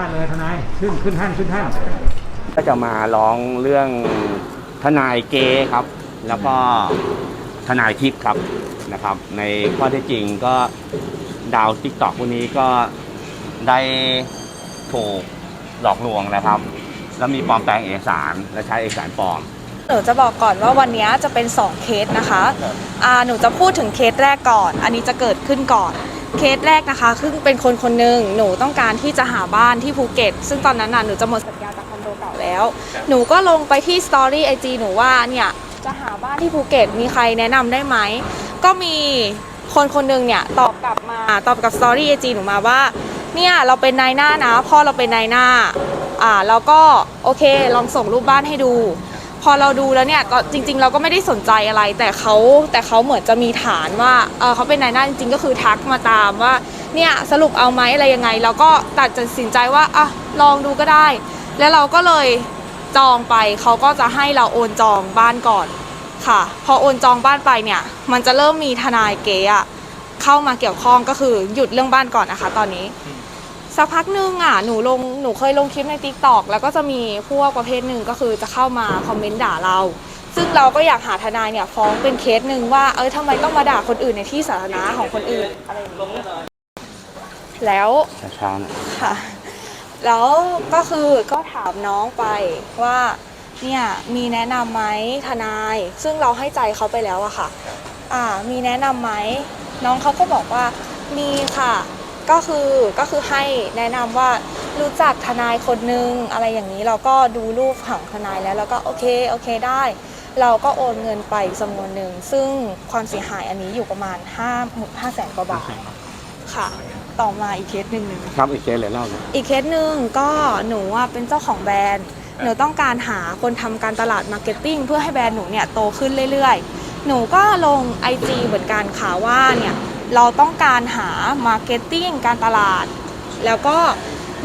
าษณ์เลยทนายขึ้นขึ้นท่านขึ้นท่านก็จะมาร้องเรื่องทนายเกครับ แล้วก็ทนายทิพย์ครับนะครับ ในข้อเท็จจริงก็ดาวทิกตอกพวกนี้ก็ได้ถูกหลอกลวงนะครับ แล้วมีปลอมแปลงเอกสารและใช้เอกสารปลอมหนูจะบอกก่อนว่าวันนี้จะเป็น 2 เคสนะคะอ่าหนูจะพูดถึงเคสแรกก่อน อันนี้จะเกิดขึ้นก่อน เคสแรกนะคะคือเป็นคนคนหนึ่งหนูต้องการที่จะหาบ้านที่ภูเก็ต ซึ่งตอนนั้นน่ะหนูจะหมดสัญญาจากคอนโดเก่าแล้ว หนูก็ลงไปที่สตอรี่ไอจีหนูว่าเนี่ยจะหาบ้านที่ภูเก็ตมีใครแนะนำได้ไหม ก็มีคนคนหนึ่งเนี่ยตอบกลับมาตอบกับสตอรี่ไอจีหนูมาว่าเนี่ยเราเป็นนายหน้านะพ่อเราเป็นนายหน้าอ่าเราก็โอเคลองส่งรูปบ้านให้ดู พอเราดูแล้วเนี่ยก็จริง ๆ เราก็ไม่ได้สนใจอะไร แต่เขาแต่เขาเหมือนจะมีฐานว่าเออเขาเป็นนายหน้าจริงๆ ก็คือทักมาตามว่าเนี่ยสรุปเอาไหมอะไรยังไง เราก็ตัดสินใจว่าอะลองดูก็ได้ แล้วเราก็เลยจองไปเขาก็จะให้เราโอนจองบ้านก่อนค่ะ พอโอนจองบ้านไปเนี่ยมันจะเริ่มมีทนายเก๋อะเข้ามาเกี่ยวข้องก็คือหยุดเรื่องบ้านก่อนนะคะ ตอนนี้ สักพักหนึงอะหนูลงหนูเคยลงคลิปใน t ิ k t o k แล้วก็จะมีพวกประเภทหนึ่งก็คือจะเข้ามาคอมเมนต์ด่าเรา ซึ่งเราก็อยากหาทนายเนี่ยฟ้องเป็นเคสหนึ่งว่าเออทำไมต้องมาด่าคนอื่นในที่สาธารณะของคนอื่นอะไรอย่างนี้แล้วช้าๆหน่อยค่ะแล้วก็คือก็ถามน้องไปว่าเนี่ยมีแนะนำไหมทนาย ซึ่งเราให้ใจเขาไปแล้วอะค่ะ อ่ามีแนะนำไหมน้องเขาก็บอกว่ามีค่ะ ก็คือก็คือให้แนะนำว่ารู้จักทนายคนนึงอะไรอย่างนี้เราก็ดูรูปของทนายแล้วเราก็โอเคโอเคได้ เราก็โอนเงินไปจำนวนหนึ่งซึ่งความเสียหายอันนี้อยู่ประมาณ5 5แสนกว่าบาทค่ะ ต่อมาอีกเคสหนึ่งหนึ่ง ครับอีกเคสเลยเล่าเลยอีกเคสหนึ่งก็หนูอะเป็นเจ้าของแบรนด์ หนูต้องการหาคนทำการตลาดมาร์เก็ตติ้งเพื่อให้แบรนด์หนูเนี่ยโตขึ้นเรื่อยๆ หนูก็ลง IG เหมือนกันค่ะว่าเนี่ย เราต้องการหามาร์เก็ตติ้งการตลาด แล้วก็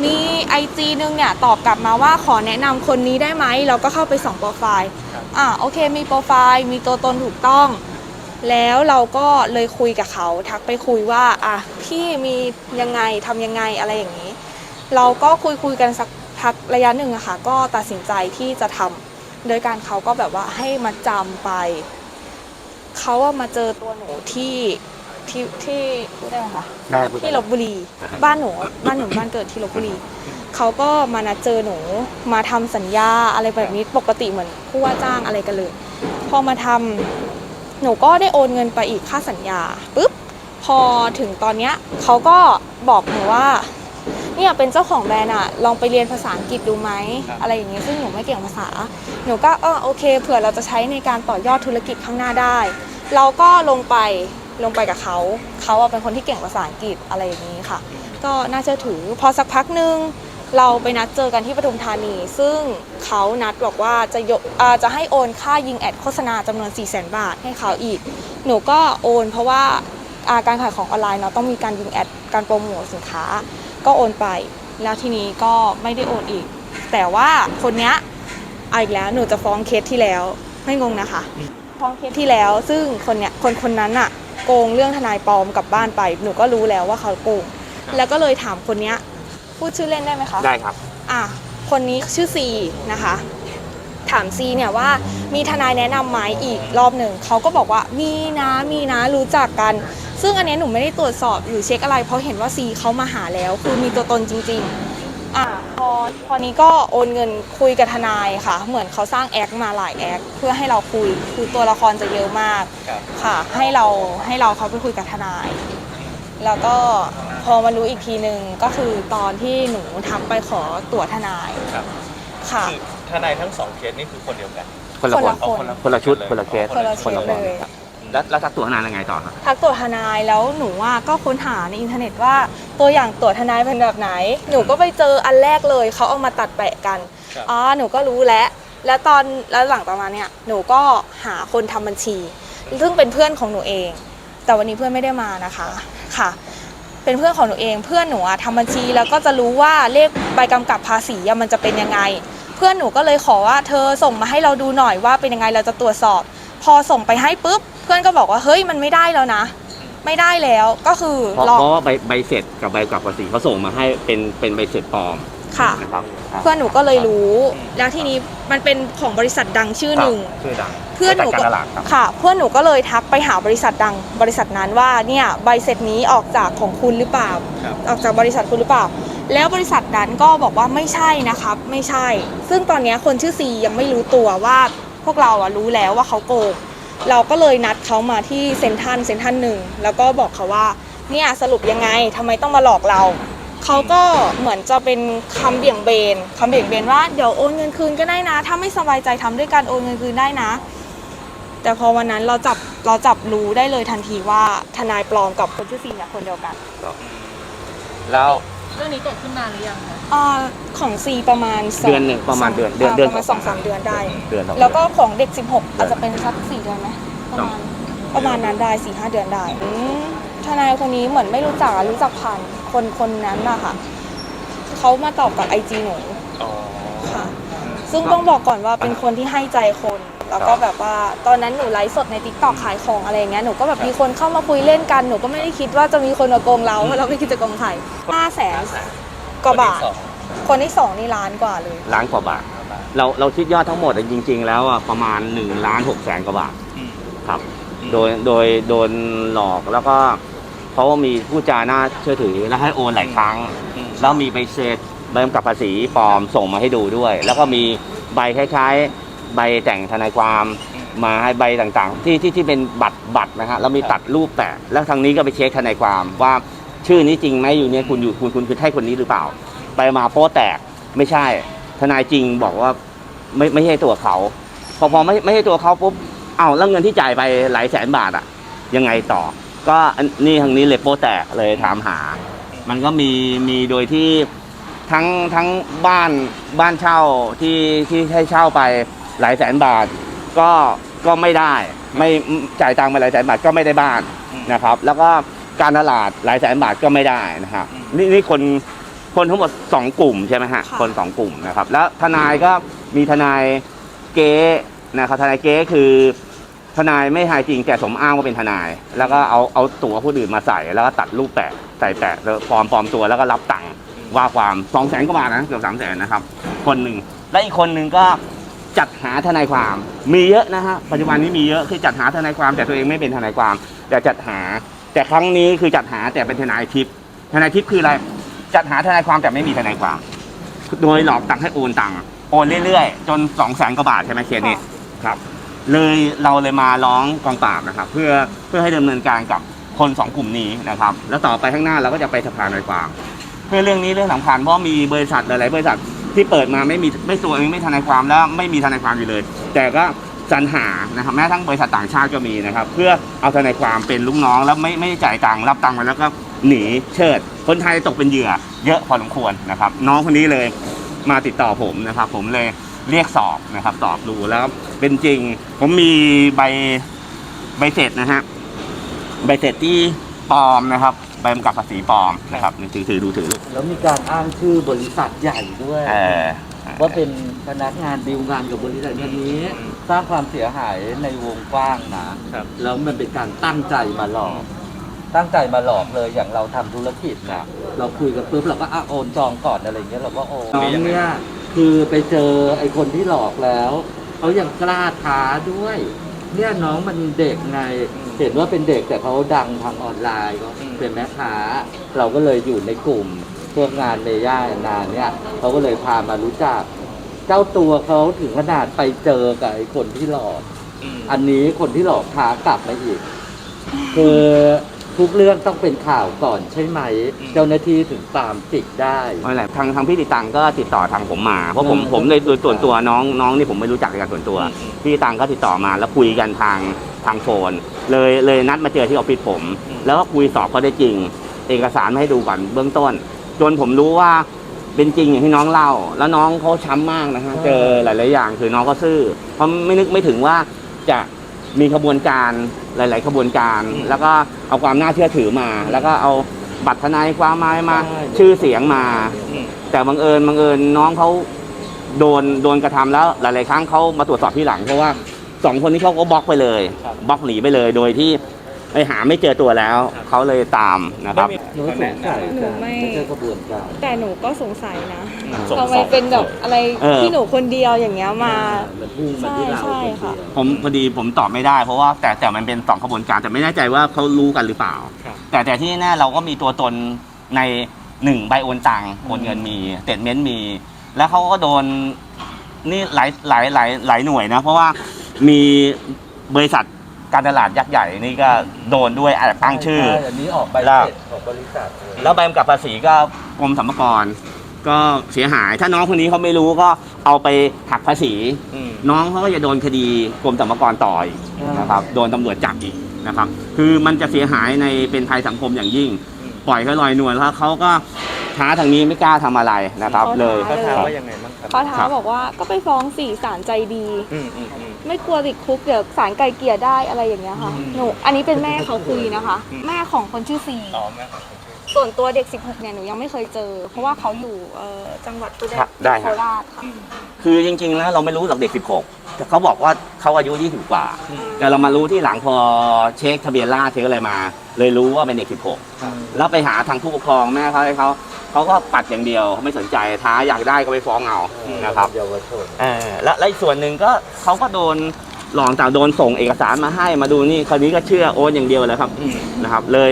มี IG นึงเนี่ย ตอบกลับมาว่าขอแนะนำคนนี้ได้ไหม เราก็เข้าไปส่องโปรไฟล์อ่าโอเค มีโปรไฟล์ มีตัวตนถูกต้อง แล้วเราก็เลยคุยกับเขา ทักไปคุยว่าอะพี่มียังไงทำยังไงอะไรอย่างนี้ เราก็คุยคุยกันสักพักระยะหนึ่งอะค่ะก็ตัดสินใจที่จะทำโดยการเขาก็แบบว่าให้มาจำไป เขาว่ามาเจอตัวหนูที่ ที่ที่พูดได้ไหมคะได้พูดได้ ที่ลบบุรี บ้านหนูบ้านหนูบ้านเกิดที่ลบบุรีเขาก็มานัดเจอหนูมาทำสัญญาอะไรแบบนี้ปกติเหมือนผู้ว่าจ้างอะไรกันเลย พอมาทำหนูก็ได้โอนเงินไปอีกค่าสัญญาปุ๊บพอถึงตอนเนี้ยเขาก็บอกหนูว่าเนี่ยเป็นเจ้าของแบรนด์อะลองไปเรียนภาษาอังกฤษดูไหมอะไรอย่างเงี้ยซึ่งหนูไม่เก่งภาษา หนูก็เออโอเคเผื่อเราจะใช้ในการต่อยอดธุรกิจข้างหน้าได้ เราก็ลงไป ลงไปกับเขาเขาอะเป็นคนที่เก่งภาษาอังกฤษอะไรอย่างนี้ค่ะ ก็น่าเชื่อถือพอสักพักหนึ่งเราไปนัดเจอกันที่ปทุมธานี ซึ่งเขานัดบอกว่าจะยกอ่าจะให้โอนค่ายิงแอดโฆษณาจำนวน 4 0 0 0 0 0บาทให้เขาอีก หนูก็โอนเพราะว่าอ่าการขายของออนไลน์เราต้องมีการยิงแอดการโปรโมทสินค้า ก็โอนไป แล้วทีนี้ก็ไม่ได้โอนอีก แต่ว่าคนเนี้ยเอาอีกแล้วหนูจะฟ้องเคสที่แล้วไม่งงนะคะ ฟ้องเคสที่แล้ว ซึ่งคนเนี้ยคนคนนั้นอะ โกงเรื่องทนายปลอมกลับบ้านไป หนูก็รู้แล้วว่าเขาโกง แล้วก็เลยถามคนเนี้ยพูดชื่อเล่นได้ไหมคะได้ครับ อะคนนี้ชื่อซีนะคะ ถามซีเนี่ยว่ามีทนายแนะนำไหมอีกรอบหนึ่งเขาก็บอกว่ามีนะมีนะรู้จักกัน ซึ่งอันเนี้ยหนูไม่ได้ตรวจสอบหรือเช็คอะไร เพราะเห็นว่าซีเขามาหาแล้ว คือมีตัวตนจริง ๆ อะพอพอนี้ก็โอนเงินคุยกับทนายค่ะ เหมือนเขาสร้างแอคมาหลายแอคเพื่อให้เราคุยคือตัวละครจะเยอะมากค่ะ ให้เราให้เราเขาไปคุยกับทนาย แล้วก็พอมารู้อีกทีหนึ่งก็คือตอนที่หนูทักไปขอตั๋วทนายครับค่ะ คือทนายทั้งสองเคสนี่คือคนเดียวกัน คนละคน คนละคนละชุดคนละเคส คนละชุดคนเลย ครับ แล้วแล้วทักตัวทนายยังไงต่อครับ ทักตั๋วทนายแล้วหนูว่าก็ค้นหาในอินเทอร์เน็ตว่า ตัวอย่างตั๋วทนายเป็นแบบไหน หนูก็ไปเจออันแรกเลยเขาเอามาตัดแปะกันครับ อ๋อหนูก็รู้แล้วแล้วตอนแล้วหลังต่อมาเนี่ยหนูก็หาคนทำบัญชี ซึ่งเป็นเพื่อนของหนูเอง แต่วันนี้เพื่อนไม่ได้มานะคะค่ะ เป็นเพื่อนของหนูเอง เพื่อนหนูอะทำบัญชีแล้วก็จะรู้ว่าเลขใบกำกับภาษีอะมันจะเป็นยังไง เพื่อนหนูก็เลยขอว่าเธอส่งมาให้เราดูหน่อยว่าเป็นยังไงเราจะตรวจสอบ พอส่งไปให้ปุ๊บเพื่อนก็บอกว่าเฮ้ยมันไม่ได้แล้วนะ ไม่ได้แล้วก็คือเพราะรอเพราะว่าใบใบเสร็จกับใบกลับภาษีเขาส่งมาให้เป็นเป็นใบเสร็จปลอมค่ะ นะครับอะเพื่อนหนูก็เลยรู้ แล้วทีนี้มันเป็นของบริษัทดังชื่อหนึ่ง ชื่อดังเพื่อนหนูบริษัทก็การตลาดครับ ค่ะ เพื่อนหนูก็เลยทักไปหาบริษัทดังบริษัทนั้นว่าเนี่ยใบเสร็จนี้ออกจากของคุณหรือเปล่า ครับ ออกจากบริษัทคุณหรือเปล่า แล้วบริษัทนั้นก็บอกว่าไม่ใช่นะครับ ไม่ใช่ ซึ่งตอนเนี้ยคนชื่อซียังไม่รู้ตัวว่า พวกเราอะรู้แล้วว่าเขาโกงเราก็เลยนัดเขามาที่เซ็นทรัลเซ็นทรัลหนึ่งแล้วก็บอกเขาว่าเนี่ยสรุปยังไงทำไมต้องมาหลอกเราเขาก็เหมือนจะเป็นคำเบี่ยงเบนคำเบี่ยงเบนว่าเดี๋ยวโอนเงินคืนก็ได้นะ ถ้าไม่สบายใจทำด้วยกันโอนเงินคืนได้นะ แต่พอวันนั้นเราจับเราจับรู้ได้เลยทันทีว่าทนายปลอมกับคนชื่อซีเนี่ยคนเดียวกันแล้ว เรื่องนี้เกิดขึ้นนานหรือยังคะอ่าของซีประมาณสงเดือนหนึ่งประมาณเดือนเดือนเดือนประมาณสองสามเดือนได้ เดือนสองแล้วก็ของเด็ก 16 อาจจะเป็นสักสี่เดือนไหมประมาณประมาณนั้นได้สี่ห้าเดือนได้อืมทนายคนนี้เหมือนไม่รู้จักอะรู้จักผ่านคนคนนั้นอะค่ะเขามาตอบกับไอจีหนูอ๋อ ค่ะ ซึ่งต้องบอกก่อนว่าเป็นคนที่ให้ใจคน แล้วก็แบบว่าตอนนั้นหนูไลฟ์สดในทิกตอกขายของอะไรอย่างเงี้ยหนูก็แบบมีคนเข้ามาคุยเล่นกันหนูก็ไม่ได้คิดว่าจะมีคนมาโกงเราเพราะเราไม่คิดจะโกงใครห้าแสนกว่าบาท คนที่สองนี่ล้านกว่าเลยล้านกว่าบาท เราเราคิดยอดทั้งหมดอะจริง ๆ แล้วอะประมาณ1ล้าน6แสนกว่าบาทอืมครับ โดยโดยโดนหลอกแล้วก็เขามีผู้จาน่าเชื่อถือแล้วให้โอนหลายครั้งอืมแล้วมีใบเสร็จใบกำกับภาษีปลอมส่งมาให้ดูด้วย แล้วก็มีใบคล้ายๆ ใบแต่งทนายความมาให้ใบต่างๆ ที่ที่ที่เป็นบัตรบัตรนะฮะแล้วมีตัดรูปแปะแล้วทางนี้ก็ไปเช็คทนายความว่าชื่อนี้จริงไหมอยู่เนี่ยคุณอยู่คุณคุณคือใช่คนนี้หรือเปล่า ไปมาโป๊แตกไม่ใช่ ทนายจริงบอกว่าไม่ไม่ใช่ตัวเขา พอพอไม่ไม่ใช่ตัวเขาปุ๊บเอ้าแล้วเงินที่จ่ายไปหลายแสนบาทอะยังไงต่อ ก็อันนี่ทางนี้เลยโป๊แตกเลยถามหา มันก็มีมีโดยที่ทั้งทั้งบ้านบ้านเช่าที่ที่ให้เช่าไป หลายแสนบาทก็ก็ไม่ได้ไม่จ่ายตังค์ไปหลายแสนบาทก็ไม่ได้บ้านนะครับ แล้วก็การตลาดหลายแสนบาทก็ไม่ได้นะครับนี่นี่คนคนทั้งหมดสองกลุ่มใช่ไหมฮะค่ะ คนสองกลุ่มนะครับ แล้วทนายก็มีทนายเก๊นะครับทนายเก๊คือทนายไม่ทนายจริงแต่สมอ้างว่าเป็นทนาย แล้วก็เอาเอาตัวผู้อื่นมาใส่ แล้วก็ตัดรูปแปะใส่แปะแล้วปลอมปลอมตัวแล้วก็รับตังค์ว่าความสองแสนกว่าบาทนะเกือบสามแสนนะครับ คนหนึ่งและอีกคนหนึ่งก็ จัดหาทนายความ มีเยอะนะฮะปัจจุบันนี้มีเยอะคือจัดหาทนายความแต่ตัวเองไม่เป็นทนายความ แต่จัดหา แต่ครั้งนี้คือจัดหาแต่เป็นทนายทิพย์ทนายทิพย์คืออะไรจัดหาทนายความแต่ไม่มีทนายความ โดยหลอกตังค์ให้โอนตังค์โอนเรื่อยๆ จนสองแสนกว่าบาทใช่ไหมเคสนี้ครับ เลยเราเลยมาร้องกองปราบนะครับ เพื่อเพื่อให้ดำเนินการกับคนสองกลุ่มนี้นะครับ แล้วต่อไปข้างหน้าเราก็จะไปสภาทนายความเพื่อเรื่องนี้เรื่องสำคัญเพราะมีบริษัทหลายๆบริษัท ที่เปิดมาไม่มีไม่ตัวเองไม่ทนายความแล้วไม่มีทนายความอยู่เลย แต่ก็สรรหานะครับแม้ทั้งบริษัทต่างชาติก็มีนะครับ เพื่อเอาทนายความเป็นลูกน้อง แล้วไม่ไม่จ่ายตังค์รับตังค์มาแล้วก็หนีเชิด คนไทยตกเป็นเหยื่อ เยอะพอสมควรนะครับ น้องคนนี้เลยมาติดต่อผมนะครับ ผมเลยเรียกสอบนะครับสอบดูแล้วเป็นจริง ผมมีใบใบเสร็จนะฮะใบเสร็จที่ปลอมนะครับ ใบกำกับภาษีปลอมนะครับนี่ถือถือดูถือลูกแล้วมีการอ้างชื่อบริษัทใหญ่ด้วย เออว่าเป็นพนักงานดีลงานกับบริษัทนี้ สร้างความเสียหายในวงกว้างนะครับแล้วมันเป็นการตั้งใจมาหลอก ตั้งใจมาหลอกเลยอย่างเราทำธุรกิจนะเราคุยกันปุ๊บเราก็อะโอนจองก่อนอะไรเงี้ยเราก็โอนน้องเนี่ยคือไปเจอไอ้คนที่หลอกแล้วเขายังกล้าท้าด้วย เนี่ยน้องมันเด็กไง เห็นว่าเป็นเด็กแต่เขาดังทางออนไลน์ก็เป็นแม่ค้า เราก็เลยอยู่ในกลุ่มพวกงานเมย่านานเนี่ยเขาก็เลยพามารู้จัก เจ้าตัวเขาถึงขนาดไปเจอกับไอ้คนที่หลอกอืมอันนี้คนที่หลอกพากลับมาอีก คือ ทุกเรื่องต้องเป็นข่าวก่อนใช่ไหม เจ้าหน้าที่ถึงตามจิกได้ ไม่เป็นไรทางทางพี่ติตังก็ติดต่อทางผมมาเพราะผมอืมผมเลยโดยส่วนตัวน้องน้องนี่ผมไม่รู้จักในการส่วนตัว พี่ติตังก็ติดต่อมาแล้วคุยกันทางทางโฟน เลยเลยนัดมาเจอที่ออฟฟิศผม แล้วก็คุยสอบเขาได้จริง เอกสารมาให้ดูก่อนเบื้องต้น จนผมรู้ว่าเป็นจริงอย่างที่น้องเล่า แล้วน้องเขาช้ำมากนะฮะเจอหลายๆอย่างคือน้องก็ซื่อเพราะไม่นึกไม่ถึงว่าจะ มีขบวนการหลาย ๆ ขบวนการแล้วก็เอาความน่าเชื่อถือมา แล้วก็เอาบัตรทนายความมามา ใช่ ชื่อเสียงมา อืมแต่บังเอิญบังเอิญน้องเขาโดนโดนกระทำแล้วหลาย ๆ ครั้งเขามาตรวจสอบที่หลังเพราะว่าสองคนนี้เขาก็บล็อกไปเลยบล็อกหนีไปเลย โดยที่ไปหาไม่เจอตัวแล้วเขาเลยตามนะครับ หนูสงสัยหนูไม่ ไม่ใช่กระบวนการ แต่หนูก็สงสัยนะสงทำไมสัยเป็นแบบอะไรเออ ที่หนูคนเดียวอย่างเงี้ยมา มันพุ่งมาที่เราใช่คนค่ะเดียวผมพอดีผมตอบไม่ได้เพราะว่าแต่แต่มันเป็นสองขบวนการแต่ไม่แน่ใจว่าเขารู้กันหรือเปล่าแต่แต่ที่แน่เราก็มีตัวตนในหนึ่งใบโอนตังค์โอนเงินมีเตดเมนต์มี แล้วเขาก็โดนนี่หลายหลายหลายหลายหน่วยนะ เพราะว่ามีบริษัท การตลาดยักษ์ใหญ่นี่ก็โดนด้วยแอบตั้งชื่อใช่อันนี้ออกใบแล้วเสร็จของบริษัทเลยแล้วใบกำกับภาษีก็กรมสรรพากรก็เสียหายถ้าน้องคนนี้เขาไม่รู้ก็เอาไปหักภาษี น้องเขาก็จะโดนคดีกรมสรรพากรต่ออีกนะครับโดนตำรวจจับอีกนะครับ คือมันจะเสียหายในเป็นภัยสังคมอย่างยิ่ง ปล่อยเขาลอยนวลแล้วเขาก็ท้าทางนี้ไม่กล้าทำอะไรนะครับเขาเลยท้าเขาถามว่ายังไง บ้างครับเขาท้าบอกว่าก็ไปฟ้องสี่ศาลใจดี อืมอืมอืม ไม่กลัวติดคุกเดี๋ยวศาลไกลเกลี่ยได้อะไรอย่างเงี้ยค่ะอืม หนูอันนี้เป็นแม่เขาคุยนะคะ แม่ของคนชื่อซีอ๋อแม่ของคนชื่อ ส่วนตัวเด็ก 16 เนี่ยหนูยังไม่เคยเจอ เพราะว่าเขาอยู่เอ่อจังหวัดอุดรครับได้โคครับ ราชค่ะคือจริงๆแล้วเราไม่รู้หรอกเด็ก 16 แต่เขาบอกว่าเขาอายุ 20 กว่าแต่เรามารู้ที่หลังพอเช็คทะเบียนราษฎร์เช็คอะไรมา เลยรู้ว่าเป็นเด็ก 16 แล้วไปหาทางผู้ปกครองแม่เขาให้เขา เขาก็ปัดอย่างเดียวไม่สนใจท้าอยากได้ก็ไปฟ้องเอานะครับเยาวชนเออและและอีกส่วนหนึ่งก็เขาก็โดนหลอกจากโดนส่งเอกสารมาให้มาดูนี่คราวนี้ก็เชื่อโอนอย่างเดียวเลยครับนะครับ เลย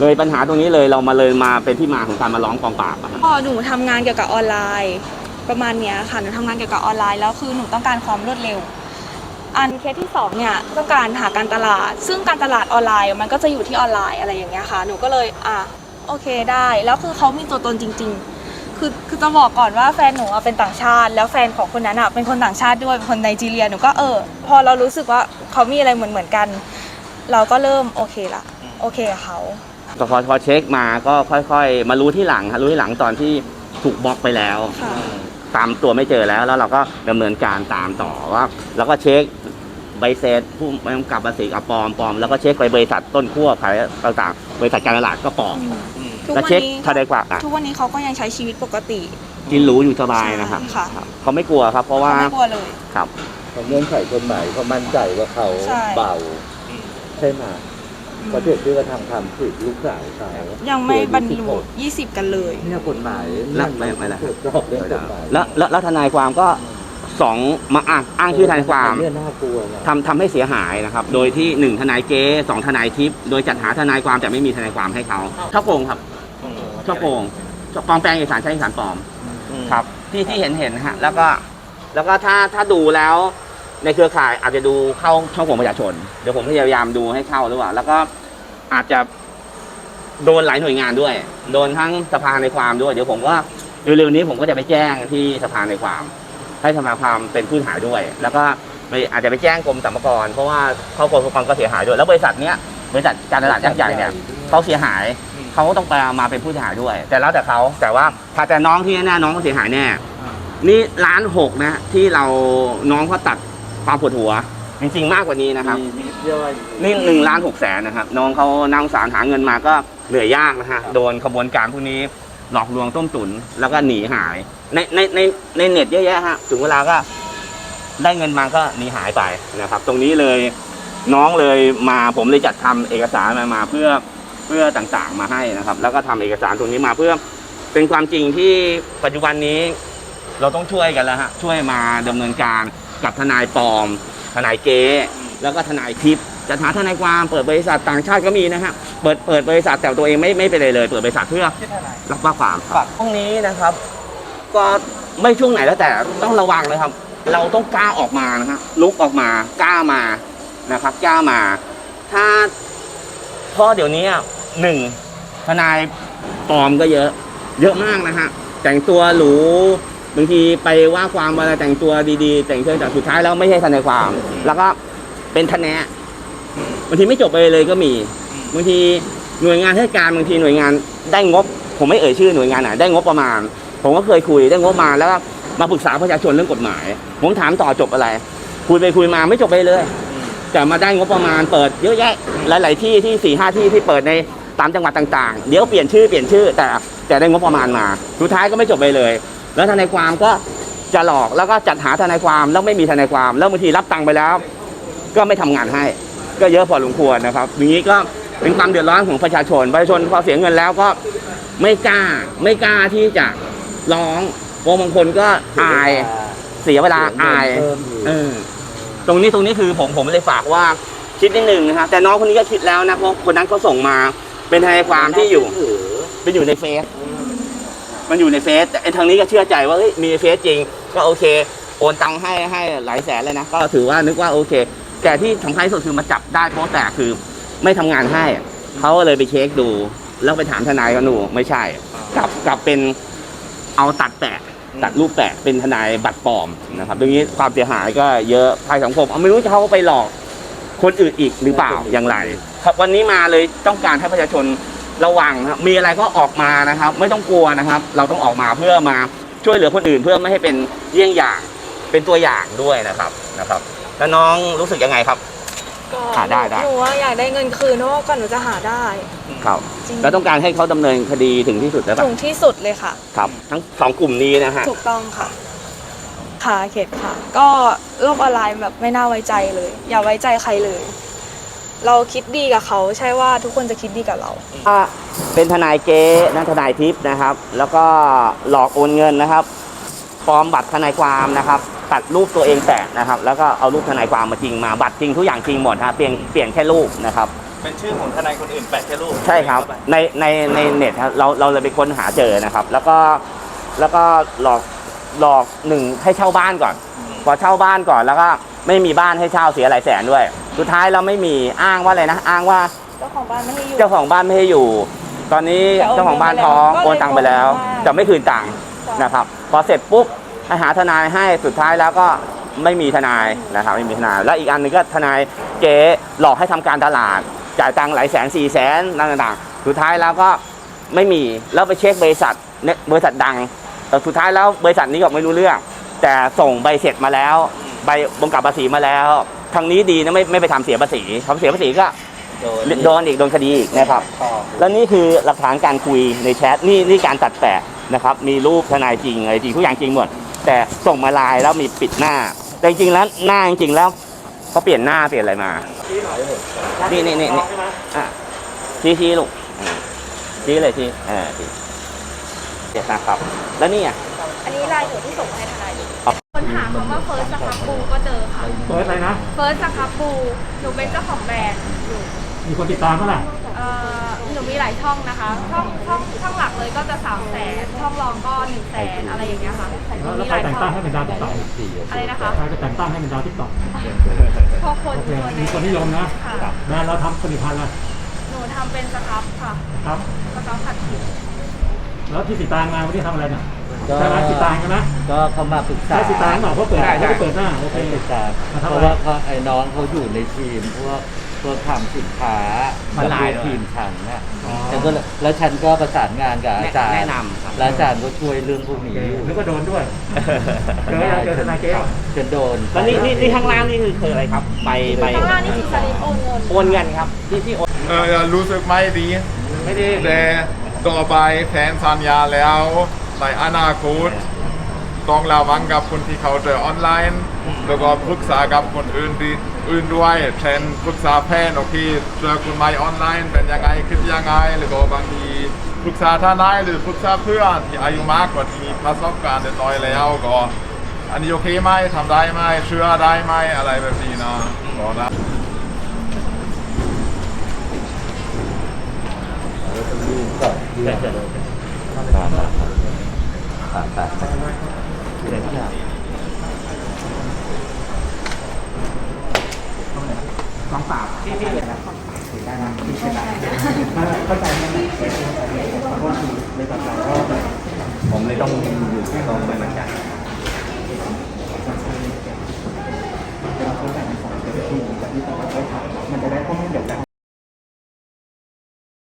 เลยปัญหาตรงนี้เลยเรามาเลยมาเป็นที่มาของการมาร้องกองปราบอะครับพอหนูทำงานเกี่ยวกับออนไลน์ ประมาณเนี้ยค่ะหนูทำงานเกี่ยวกับออนไลน์แล้วคือหนูต้องการความรวดเร็ว อันเคสที่สองเนี่ยต้องการหาการตลาด ซึ่งการตลาดออนไลน์มันก็จะอยู่ที่ออนไลน์อะไรอย่างเงี้ยค่ะ หนูก็เลยอะ โอเคได้ แล้วคือเขามีตัวตนจริง ๆ คือคือจะบอกก่อนว่าแฟนหนูอะเป็นต่างชาติ แล้วแฟนของคนนั้นอะเป็นคนต่างชาติด้วยเป็นคนไนจีเรียหนูก็เออ พอเรารู้สึกว่าเขามีอะไรเหมือนเหมือนๆกัน เราก็เริ่มโอเคละโอเคกับเขาก็พอพอเช็คมาก็ค่อยๆ มารู้ที่หลังครับรู้ที่หลังตอนที่ถูกบล็อกไปแล้ว ค่ะ ตามตัวไม่เจอแล้วแล้วเราก็ดำเนินการตามต่อว่าแล้วก็เช็คใบเสร็จผู้กำกับภาษีกับปลอมปลอมแล้วก็เช็คไปบริษัทต้นขั้วขายต่างๆบริษัทการตลาดก็ปลอม ทุกแล้ววันเช็คนี้ทนายความอะทุกวันนี้เขาก็ยังใช้ชีวิตปกติ กินหรูอยู่สบายนะครับค่ะ ครับเขาไม่กลัวครับ เพราะว่าเขาไม่กลัวเลย ครับเขาเงื่อนไขกฎหมายเขามั่นใจว่าเขาใช่ เบาใช่ไหมประเทศที่กระทำความผิดลูกสาวเขายังไม่บรรลุเด็ก20 กันเลย เนี่ยกฎหมายแล้วไม่ไม่ละ ตรวจสอบเรื่องกฎหมายแล้วแล้วแล้วทนายความก็สองมาอ้างอ้างชื่อทนายความเนี่ยน่ากลัวนะทำทำให้เสียหายนะครับ โดยที่หนึ่งทนายเก๊สองทนายทิพย์โดยจัดหาทนายความแต่ไม่มีทนายความให้เขาช่อโกงครับ ช่อโกงปลอมแปลงเอกสารใช้เอกสารปลอมครับ ที่ที่เห็นเห็นนะฮะ แล้วก็ แล้วก็ถ้าถ้าดูแล้ว ในเครือข่ายอาจจะดูเข้าช่องของประชาชน เดี๋ยวผมพยายามดูให้เข้าหรือเปล่า แล้วก็อาจจะโดนหลายหน่วยงานด้วย โดนทั้งสภาในความด้วย เดี๋ยวผมก็เร็วๆนี้ผมก็จะไปแจ้งที่สภาในความ ให้สภาความเป็นผู้เสียหายด้วย แล้วก็ไปอาจจะไปแจ้งกรมสรรพากรเพราะว่าเข้ากรมสรรพากรก็เสียหายด้วย แล้วบริษัทเนี้ยบริษัทการตลาดยักษ์ใหญ่เนี่ยเขาเสียหาย เขาก็ต้องไปมาเป็นผู้เสียหายด้วย แต่แล้วแต่เขาแต่ว่าถ้าแต่น้องที่แน่ๆน้องก็เสียหายแน่ นี่ล้านหกนะที่เราน้องเขาตัดความปวดหัว จริงๆมากกว่านี้นะครับ มีมีเชื่อว่านี่หนึ่งล้านหกแสนนะครับ น้องเขานั่งสารหาเงินมาก็เหนื่อยยากนะฮะโดนขบวนการพวกนี้หลอกลวงต้มตุ๋นแล้วก็หนีหาย ในในในในเน็ตเยอะแยะฮะถึงเวลาก็ได้เงินมาก็หนีหายไปนะครับ ตรงนี้เลยน้องเลยมาผมเลยจัดทำเอกสารมามาเพื่อ เพื่อต่างๆมาให้นะครับ แล้วก็ทำเอกสารตรงนี้มาเพื่อเป็นความจริงที่ปัจจุบันนี้เราต้องช่วยกันแล้วฮะช่วยมาดำเนินการกับทนายปลอม ทนายเก๊แล้วก็ทนายทิพย์จะหาทนายความเปิดบริษัทต่างชาติก็มีนะฮะเปิดเปิดบริษัทแต่ตัวเองไม่ไม่เป็นไรเลย เปิดบริษัทเพื่อรับว่าความครับพวกนี้นะครับ ก็ไม่ช่วงไหนแล้วแต่ต้องระวังเลยครับ เราต้องกล้าออกมานะฮะลุกออกมากล้ามานะครับกล้ามา ถ้าพราะเดี๋ยวนี้อะ หนึ่งทนายปลอมก็เยอะ เยอะมากนะฮะ แต่งตัวหรูบางทีไปว่าความอะไรแต่งตัวดีๆ แต่งตัวแต่สุดท้ายแล้วไม่ใช่ทนายความ แล้วก็เป็นทนายบางทีไม่จบไปเลยก็มีบางทีหน่วยงานราชการบางทีหน่วยงานได้งบ ผมไม่เอ่ยชื่อหน่วยงานไหนได้งบประมาณ ผมก็เคยคุยได้งบมาแล้วก็มาปรึกษาประชาชนเรื่องกฎหมาย ผมถามต่อจบอะไร คุยไปคุยมาไม่จบไปเลยแต่มาได้งบประมาณเปิดเยอะแยะหลาย ๆ ที่ที่สี่ห้าที่ที่เปิดใน ตามจังหวัดต่างๆ เดี๋ยวเปลี่ยนชื่อเปลี่ยนชื่อแต่แต่ได้งบประมาณมา สุดท้ายก็ไม่จบไปเลย แล้วทนายความก็จะหลอกแล้วก็จัดหาทนายความแล้วไม่มีทนายความ แล้วบางทีรับตังค์ไปแล้ว ก็ไม่ทำงานให้ ก็เยอะพอสมควรนะครับอย่างนี้ก็เป็นความเดือดร้อนของประชาชน ประชาชนพอเสียเงินแล้วก็ไม่กล้าไม่กล้าที่จะร้องเพราะบางคนก็อายเสียเวลาอายเพิ่มอีกเออตรงนี้ตรงนี้คือผมผมเลยฝากว่าคิดนิดหนึ่งนะครับแต่น้องคนนี้ก็คิดแล้วนะเพราะคนนั้นเขาส่งมา เป็นทนายความที่อยู่ เป็นอยู่ในเฟซมันอยู่ในเฟซแต่ไอ้ทางนี้ก็เชื่อใจว่าเฮ้ยมีเฟซจริง ก็โอเค โอนตังค์ให้ให้หลายแสนเลยนะ ก็ถือว่านึกว่าโอเค แต่ที่สำคัญที่สุดคือมาจับได้เพราะแต่คือไม่ทำงานให้เขาก็เลยไปเช็คดู แล้วไปถามทนายกันหนูไม่ใช่ กลับกลับเป็นเอาตัดแปะตัดรูปแปะเป็นทนายบัตรปลอมนะครับตรงนี้ความเสียหายก็เยอะภายสังคมเอาไม่รู้จะเขาไปหลอกคนอื่นอีกหรือเปล่าอย่างไร ครับวันนี้มาเลยต้องการให้ประชาชนระวังนะครับมีอะไรก็ออกมานะครับ ไม่ต้องกลัวนะครับ เราต้องออกมาเพื่อมาช่วยเหลือคนอื่น เพื่อไม่ให้เป็นเยี่ยงอย่างเป็นตัวอย่างด้วยนะครับนะครับ แล้วน้องรู้สึกยังไงครับ ก็หาได้ได้ หนูว่าอยากได้เงินคืนเพราะว่าก่อนหนูจะหาได้ ครับจริง แล้วต้องการให้เขาดำเนินคดีถึงที่สุดแล้วปะถึงที่สุดเลยค่ะ ครับ ทั้งสองกลุ่มนี้นะฮะ ถูกต้องค่ะ ค่ะเขตค่ะ ก็โลกออนไลน์แบบไม่น่าไว้ใจเลย อย่าไว้ใจใครเลย เราคิดดีกับเขาใช่ว่าทุกคนจะคิดดีกับเราว่าเป็นทนายเก๊นะทนายทิพย์นะครับ แล้วก็หลอกโอนเงินนะครับปลอมบัตรทนายความนะครับ ตัดรูปตัวเองแปะนะครับ แล้วก็เอารูปทนายความมาจริงมาบัตรจริงทุกอย่างจริงหมดฮะเปลี่ยนเปลี่ยนแค่รูปนะครับ เป็นชื่อของทนายคนอื่นแปะแค่รูปใช่ครับ ในในในเน็ตครับเราเราเลยไปค้นหาเจอนะครับ แล้วก็แล้วก็หลอกหลอกหนึ่งให้เช่าบ้านก่อนพอเช่าบ้านก่อนแล้วก็ ไม่มีบ้านให้เช่าเสียหลายแสนด้วย สุดท้ายเราไม่มีอ้างว่าอะไรนะอ้างว่าเจ้าของบ้านไม่ให้อยู่ เจ้าของบ้านไม่ให้อยู่ ตอนนี้แต่โอนเจ้าของบ้านเงินไปท้องแล้วโอนตังค์ไปแล้ว ก็เลยโอนมาจะไม่คืนตังค์ใช่นะครับ พอเสร็จปุ๊บให้หาทนายให้สุดท้ายแล้วก็ไม่มีทนายนะครับไม่มีทนายแล้วอีกอันหนึงก็ทนายเก๋หลอกให้ทำการตลาด จ่ายตังค์หลายแสนสี่แสนต่างๆ สุดท้ายแล้วก็ไม่มีแล้วไปเช็คบริษัทเนี่ยบริษัทดังแต่สุดท้ายแล้วบริษัทนี้ก็ไม่รู้เรื่อง แต่ส่งใบเสร็จมาแล้ว ใบบงกับภาษีมาแล้ว ทางนี้ดีนะไม่ไม่ไปทำเสียภาษีทำเสียภาษีก็โดนอีกโดนคดีอีกนะครับ แล้วนี่คือหลักฐานการคุยในแชทนี่นี่การตัดแปะนะครับ มีรูปทนายจริงอะไรจริงทุกอย่างจริงหมด แต่ส่งมาไลน์แล้วมีปิดหน้า แต่จริงๆแล้วหน้าจริงๆแล้วเขาเปลี่ยนหน้าเปลี่ยนอะไรมา นี่นี่นี่นี่อะชี้ชี้ลูกอ่าชี้เลยชี้เออชี้เดี๋ยวนะครับ แล้วนี่อะ อันนี้ลายหนูที่ส่งมาให้ทนายดูคน หาคำว่าเฟิร์สสครับบูก็เจอค่ะเปิดอะไรนะ เฟิร์สสครับบูหนูเป็นเจ้าของแบรนด์อยู่มีคนติดตามเท่าไหร่เอ่อหนูมีหลายช่องนะคะ ช่องช่องช่องหลักเลยก็จะสามแสนช่องรองก็หนึ่งแสนอะไรอย่างเงี้ยค่ะหนูแล้วมีใคหรลายแต่งช่ตั้องงให้เป็นดาวติ๊กต็อกอะไรนะคะใครจะแต่งตั้งให้เป็นดาวติ๊กต็อกพอคนโอเคตัวในมีคนนิยมนะค่ะแบรนด์เราทำผลิตภัณฑ์ละหนูทำเป็นสครับค่ะครับ สครับผัดผิวแล้วที่สีตางมาวันนี้ทำอะไรเนี่ย ก็ใช่ไหมสีตางใช่ไหมก็เขามาปรึกษาใช่สีตางเปล่าเพราะเปิดใช่ใช่เขาเปิดหน้าโอเคไปปรึกษามาทำอะไรเพราะว่าเขาไอ้น้องเขาอยู่ในทีมพวกพวกทำสินค้าออนไลน์กับทีมฉันเนี่ยอ๋อ ฉันก็เลยแล้วฉันก็ประสานงานกับอาจารย์แนะนำครับ แล้วอาจารย์ก็ช่วยเรื่องพวกนี้อยู่นึกว่าโดนด้วย เจอยังเจอทนายเก๊ฉันโดน แล้วนี่นี่นี่ข้างล่างนี่คือคืออะไรครับใบใบข้างล่างนี่คือสลิปโอนเงิน โอนเงินครับที่ที่โอน เออรู้สึกไม่ดี ไม่ได้แต่ต่อไปแผนสัญญาแล้ว ในอนาคตต้องระวังกับคนที่เขาเจอออนไลน์ แล้วก็ปรึกษากับคนอื่นดีอื่นด้วยเช่นปรึกษาแพทย์โอเคเจอคุณไม่ออนไลน์เป็นยังไงคิดยังไงหรือก็บางทีปรึกษาทนายหรือปรึกษาเพื่อนที่อายุมากกว่าที่มีประสบการณ์เรียบร้อยแล้วก็อันนี้โอเคไหมทำได้ไหมเชื่อได้ไหมอะไรแบบนี้นะก็นะก่อนที่จะ สามแปดเด็ดอยางกองปราบที่นี่เลยนะถือได้นะที่ชนะเข้าใจไหมเพราะว่าเลยแบบเรก็ผมเลยต้องอยู่ที่กองไปมืนกันเราเข้าใจในสองเด็นที่มันจะได้ข้อมูลเดียวกัน